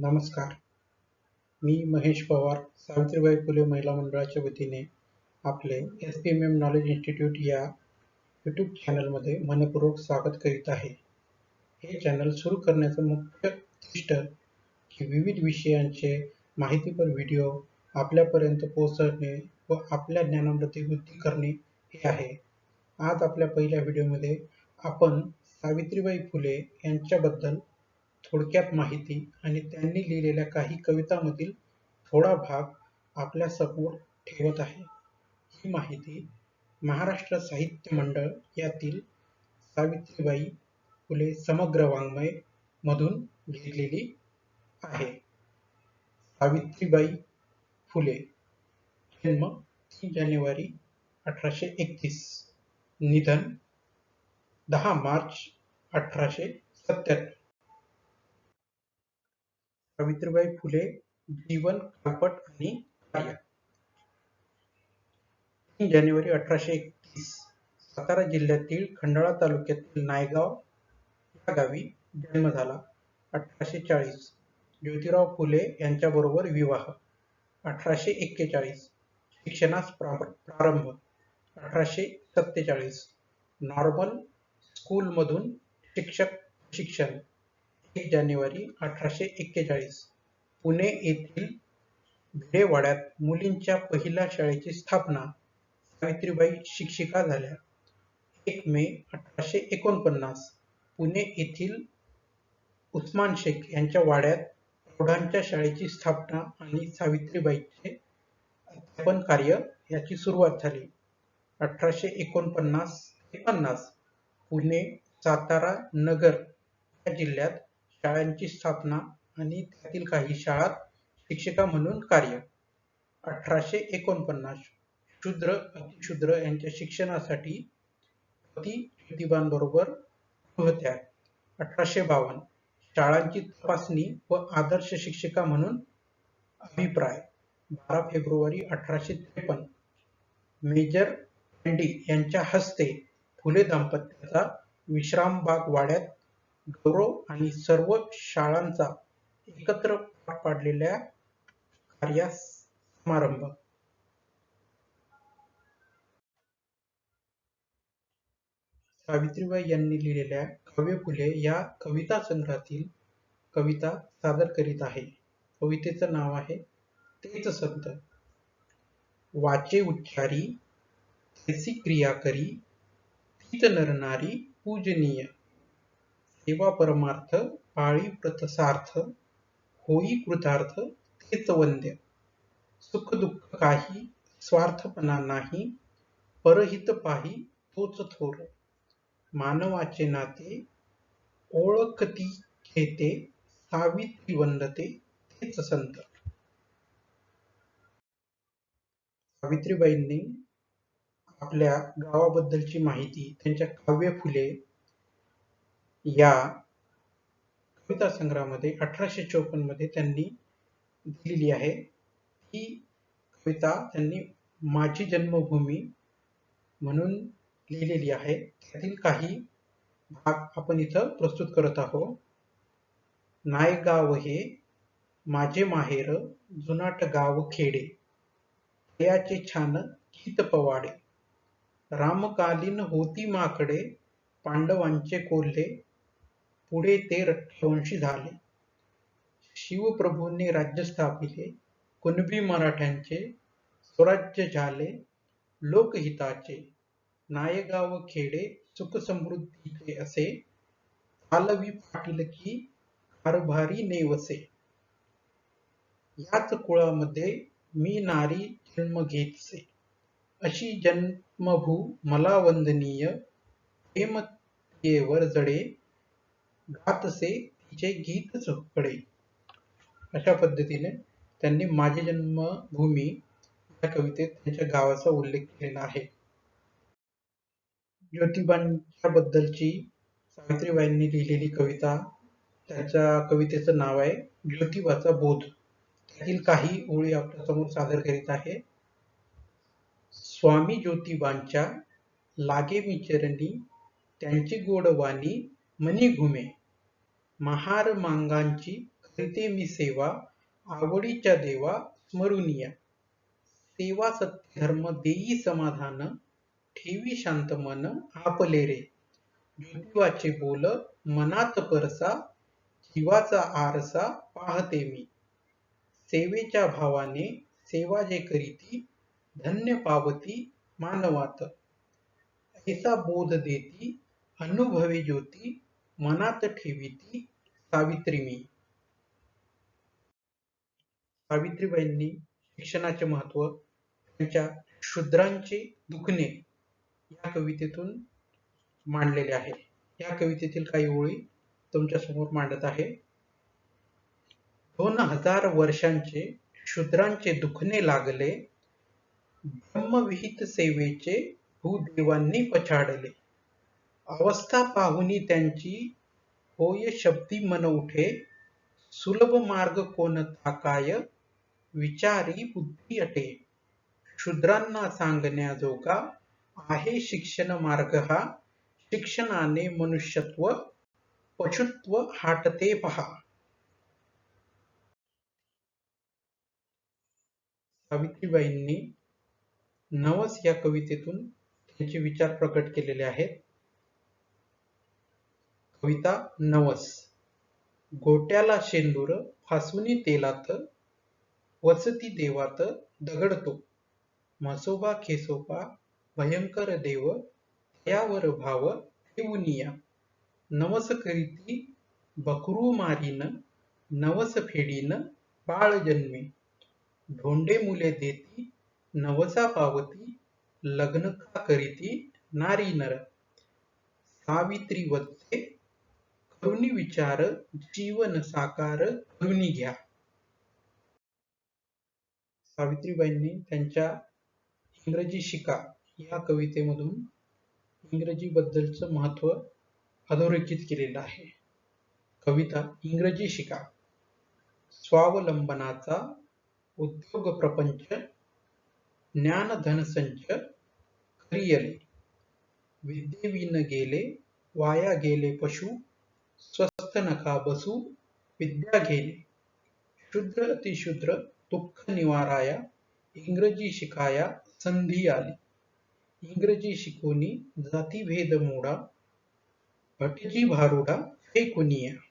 नमस्कार. मी महेश पवार सावित्रीबाई फुले महिला मंडळाच्या वतीने आपले S P M M knowledge institute या यूट्यूब चॅनलमध्ये मनपूर्वक स्वागत करीत आहे. हे चॅनल सुरू करण्याचं मुख्य उद्दिष्ट की विविध विषयांचे माहितीपर व्हिडिओ आपल्यापर्यंत पोहोचवणे व आपल्या ज्ञानामध्ये वृद्धी करणे हे आहे. आज आपल्या पहिल्या व्हिडिओमध्ये आपण सावित्रीबाई फुले यांच्याबद्दल थोडक्यात माहिती आणि त्यांनी लिहिलेल्या काही कवितांमधील थोडा भाग आपल्यासमोर ठेवत आहे. ही माहिती महाराष्ट्र साहित्य मंडळ यातील सावित्रीबाई फुले समग्र वाङ्मय मधून घेतलेली आहे. सावित्रीबाई फुले जन्म तीन जानेवारी अठराशे एकतीस निधन दहा मार्च अठराशे सत्त्याहत्तर. सावित्रीबाई फुले जीवन कालपट आणि कार्य तीन जानेवारी अठराशे एकतीस सातारा जिल्ह्यातील खंडाळा तालुक्यातील नायगाव या गावी जन्म झाला. अठराशे चाळीस ज्योतिराव फुले यांच्याबरोबर विवाह. अठराशे एक्केचाळीस शिक्षणास प्रारंभ. अठराशे सत्तेचाळीस नॉर्मल स्कूलमधून शिक्षक शिक्षण. एक जानेवारी अठराशे एक्केचाळीस. पुणे येथील भिडेवाड्यात मुलींच्या पहिल्या शाळेची स्थापना सावित्रीबाई शिक्षिका झाल्या. एक मे अठराशे एकोणपन्नास. पुणे येथील उस्मान शेख यांच्या वाड्यात प्रौढांच्या शाळेची स्थापना आणि सावित्रीबाईचे अध्यापन कार्य याची सुरुवात झाली. अठराशे एकोणपन्नास ते पन्नास. पुणे सातारा नगर या जिल्ह्यात शाळांची स्थापना आणि त्यातील काही शाळात शिक्षिका म्हणून कार्य अठराशे एकोणपन्नास शूद्र अतिशूद्र यांच्या शिक्षणासाठी पती ज्योतिबांबरोबर होत्या. अठराशे बावन्न शाळांची तपासणी व आदर्श शिक्षिका म्हणून अभिप्राय बारा फेब्रुवारी अठराशे त्रेपन्न मेजर यांच्या हस्ते फुले दाम्पत्याचा विश्रामबाग वाड्यात गौरव आणि सर्व शाळांचा एकत्र पार पाडलेल्या कार्यास समारंभ. सावित्रीबाई यांनी लिहिलेल्या काव्य फुले या कविता संग्रहातील कविता सादर करीत आहे. कवितेचं नाव आहे तेच संत. वाचे उच्चारी तैसी क्रिया करी तीत नरनारी पूजनीय. सेवा परमार्थ पाळी प्रतसार्थ होई कृतार्थ तेच वंद्य सुख दुःख काही स्वार्थपणा नाही परहित पाही तोच थोर. मानवाचे नाते ओळखती घेते सावित्री वंदते तेच संत. सावित्रीबाईंनी आपल्या गावाबद्दलची माहिती त्यांच्या काव्य फुले या कविता संग्रहामध्ये अठराशे चौपन्नमध्ये त्यांनी दिलेली आहे. ही कविता त्यांनी माझी जन्मभूमी म्हणून लिहिलेली आहे. त्यातील काही भाग आपण इथं प्रस्तुत करत आहोत. नायगाव हे माझे माहेर जुनाट गाव खेडे. याचे छान गीत पवाडे. रामकालीन होती माकडे पांडवांचे कोल्हे. पुढे ते रक्तवंशी झाले. शिवप्रभूंनी राज्य स्थापिले कुणबी मराठ्यांचे स्वराज्य झाले लोकहिताचे नायगाव खेडे सुखसमृद्धीचे असे आलवी पाटील की कारभारी नेवसे. याच कुळामध्ये मी नारी जन्म घेतसे. अशी जन्मभू मला वंदनीय प्रेमतेवर जडे गातसे तिचे गीत झोपडे अशा पद्धतीने त्यांनी माझी जन्मभूमी या कवितेत त्यांच्या गावाचा उल्लेख केलेला आहे. ज्योतिबांच्या बद्दलची सावित्रीबाईंनी लिहिलेली कविता त्यांच्या कवितेचं नाव आहे ज्योतिबाचा बोध. त्यातील काही ओळी आपल्यासमोर सादर करीत आहे. स्वामी ज्योतिबांच्या लागे मी चरणी त्यांची गोडवाणी मनी घुमे. महार मांगांची करीते मी सेवा आवडीच्या देवा स्मरुनिया सेवा सत्य धर्म देई समाधान ठेवी शांत मन आपले रे. ज्योतिवाचे बोल मनात परसा जीवाचा आरसा पाहते मी. सेवेच्या भावाने सेवा जे करीती धन्य पावती मानवात. ऐसा बोध देती अनुभवी ज्योती मनात ठेवीती सावित्री मी. सावित्रीबाईंनी शिक्षणाचे महत्त्व त्यांच्या शूद्रांचे दुखणे या कवितेतून मांडलेले आहे. या कवितेतील काही ओळी तुमच्यासमोर मांडत आहे. दोन हजार वर्षांचे शूद्रांचे दुखणे लागले ब्रह्मविहित सेवेचे भूदेवांनी पछाडले. अवस्था पाहुनी त्यांची होय शब्दी मन उठे सुलभ मार्ग कोणता काय विचारी बुद्धी अटे. शूद्रांना सांगण्याजोगा आहे शिक्षण मार्ग हा. शिक्षणाने मनुष्यत्व पशुत्व हाटते पहा. सावित्रीबाईंनी नवस या कवितेतून त्यांचे विचार प्रकट केलेले आहेत. कविता नवस. गोट्याला शेंदूर फासुनी तेलात वसती देवात दगडतो. म्हसोबा खेसोबा भयंकर देव त्यावर भाव ठेवूनिया नवस करीती बकरू मारीन नवस फेडीन बाळ जन्मे. ढोंडे मुले देती नवसा पावती लग्न का करीती नारी नर सावित्री वत्से करुणी विचार जीवन साकार करुणी घ्या. सावित्रीबाईंनी त्यांच्या इंग्रजी शिका या कवितेमधून इंग्रजी बद्दलचं महत्त्व अधोरेखित केलेलं आहे. कविता इंग्रजी शिका. स्वावलंबनाचा उद्योग प्रपंच ज्ञान संच करियले विद्येविन गेले वाया गेले पशु स्वस्थ नका बसू विद्या घेणे शुद्र अतिशूद्र दुःख निवाराया. इंग्रजी शिकाया संधी आली. इंग्रजी शिकोनी जातीभेद मोडा. भटजी भारुडा फेकुनिया